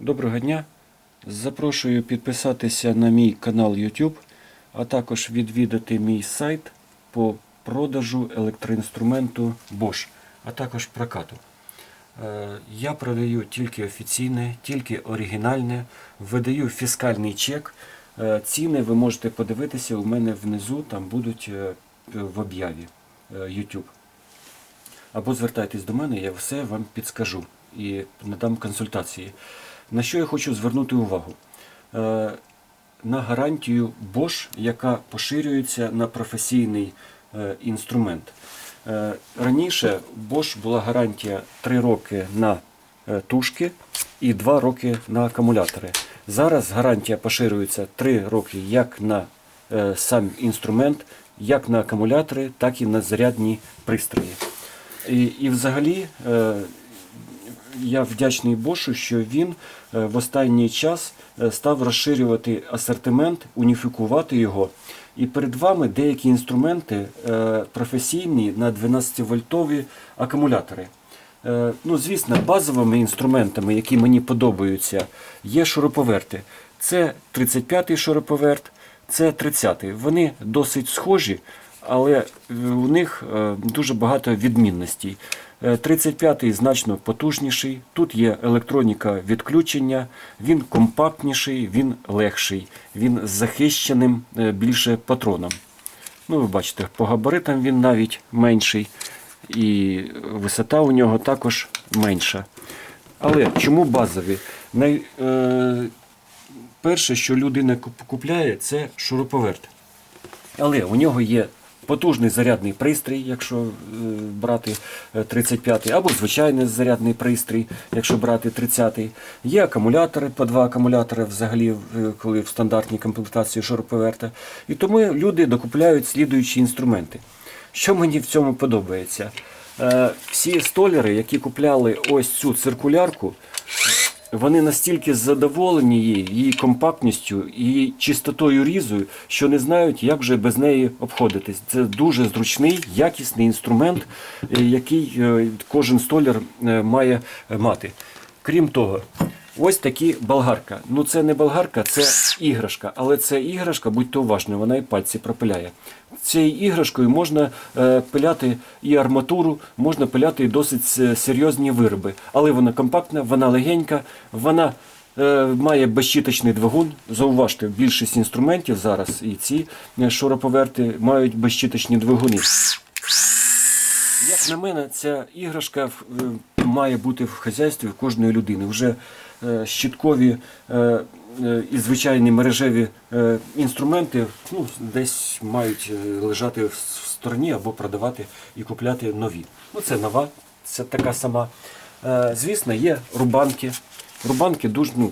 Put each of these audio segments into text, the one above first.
Доброго дня. Запрошую підписатися на мій канал YouTube, а також відвідати мій сайт по продажу електроінструменту Bosch, а також прокату. Е, Я продаю тільки офіційне, тільки оригінальне, видаю фіскальний чек. Е, Ціни ви можете подивитися у мене внизу, там будуть е, в об'яві YouTube. Або звертайтесь до мене, я все вам підскажу і надам консультації. На що я хочу звернути увагу? Е, На гарантію Bosch, яка поширюється на професійний е, інструмент. Е, Раніше Bosch була гарантія 3 роки на тушки і 2 роки на акумулятори. Зараз гарантія поширюється 3 роки як на сам інструмент, як на акумулятори, так і на зарядні пристрої. І, і взагалі я вдячний Бошу, що він е, в останній час е, став розширювати асортимент, уніфікувати його. І перед вами деякі інструменти е, професійні на 12-вольтові акумулятори. Ну, звісно, базовими інструментами, які мені подобаються, є шуруповерти. Це 35-й шуруповерт, це 30-й. Вони досить схожі, але у них дуже багато відмінностей. Е, 35-й значно потужніший. Тут є електроніка відключення, він компактніший, він легший, він з захищеним е, більше патроном. Ну, ви бачите, по габаритам він навіть менший, і висота у нього також менша. Але чому базові? Най, е, перше, що людина купляє, це шуруповерт. Але у нього є потужний зарядний пристрій, якщо е, брати е, 35-й, або звичайний зарядний пристрій, якщо брати 30-й. Є акумулятори, по два акумулятори взагалі, е, коли в стандартній комплектації шуруповерта. І тому люди докупляють слідуючі інструменти. Що мені в цьому подобається? Е, Всі столяри, які купляли ось цю циркулярку, вони настільки задоволені її, компактністю, її чистотою різу, що не знають, як вже без неї обходитись. Це дуже зручний, якісний інструмент, е, який е, кожен столяр е, має мати. Крім того, ось такі болгарка. Ну це не болгарка, це іграшка. Але це іграшка, будьте уважні, вона і пальці пропиляє. Цією іграшкою можна е, пиляти і арматуру, можна пиляти і досить е, серйозні вироби. Але вона компактна, вона легенька, вона е, має безщіточний двигун. Зауважте, більшість інструментів зараз і ці шуруповерти мають безщіточні двигуни. Як на мене, ця іграшка має бути в хазяйстві кожної людини. Вже щиткові е, е, і звичайні мережеві е, інструменти ну, десь мають е, лежати в стороні або продавати і купляти нові. Ну, це нова, це така сама. Е, Звісно, є рубанки. Рубанки дуже, ну,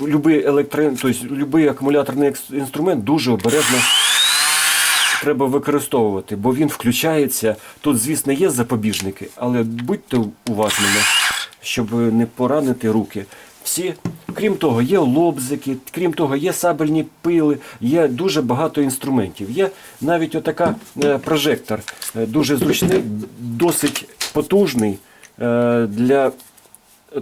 любий електро... тобто, любий акумуляторний інструмент дуже обережно треба використовувати, бо він включається. Тут, звісно, є запобіжники, але будьте уважними, щоб не поранити руки. Всі, крім того, є лобзики, крім того, є сабельні пили, є дуже багато інструментів. Є навіть отака е, прожектор, е, дуже зручний, досить потужний е, для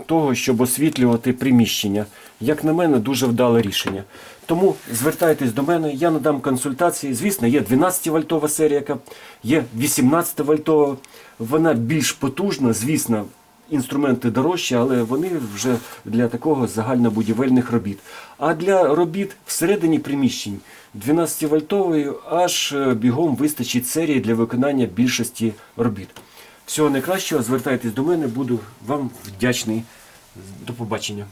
того, щоб освітлювати приміщення. Як на мене, дуже вдале рішення. Тому звертайтесь до мене, я надам консультації. Звісно, є 12-вольтова серія, є 18-вольтова. Вона більш потужна, звісно, інструменти дорожчі, але вони вже для такого загальнобудівельних робіт. А для робіт всередині приміщень 12-вольтовою аж е, бігом вистачить серії для виконання більшості робіт. Всього найкращого, звертайтесь до мене, буду вам вдячний. До побачення.